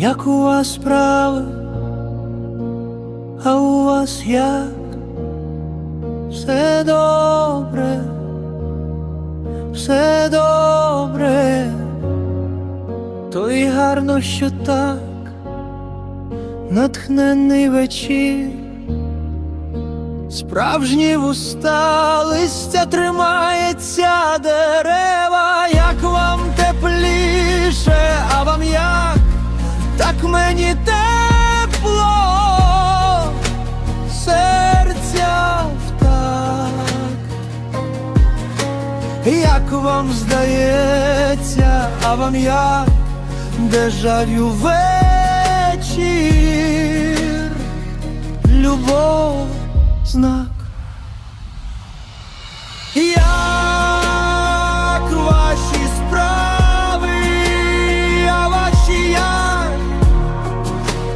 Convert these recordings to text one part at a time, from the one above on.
Як у вас справи, а у вас як? Все добре, все добре, то й гарно, що так, натхнений вечір, справжні вуста листя тримається дерева, Як вам здається, а вам як? Дежавю вечір, любов знак. Як ваші справи, а ваші як?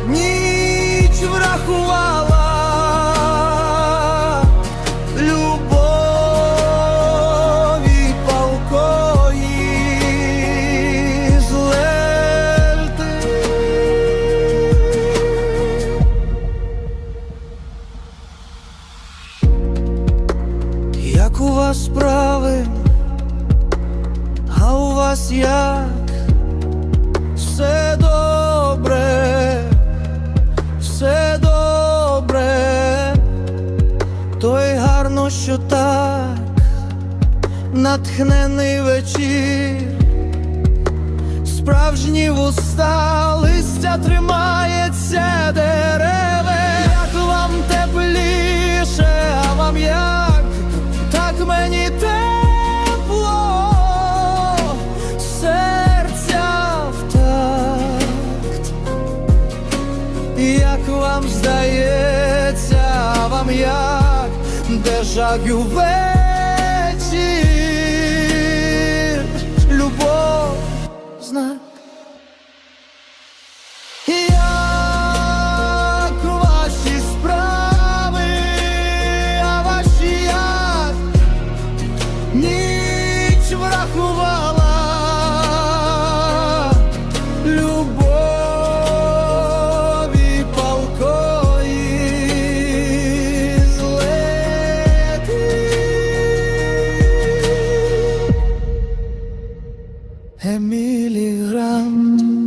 Ніч врахувала Як у вас справи, а у вас як? Все добре, все добре, то й гарно, що так, натхнений вечір, справжні вуста, листя тримається дереве, як вам здається, вам як дежавю вечір любов знак. Ніч врахував. Milligram.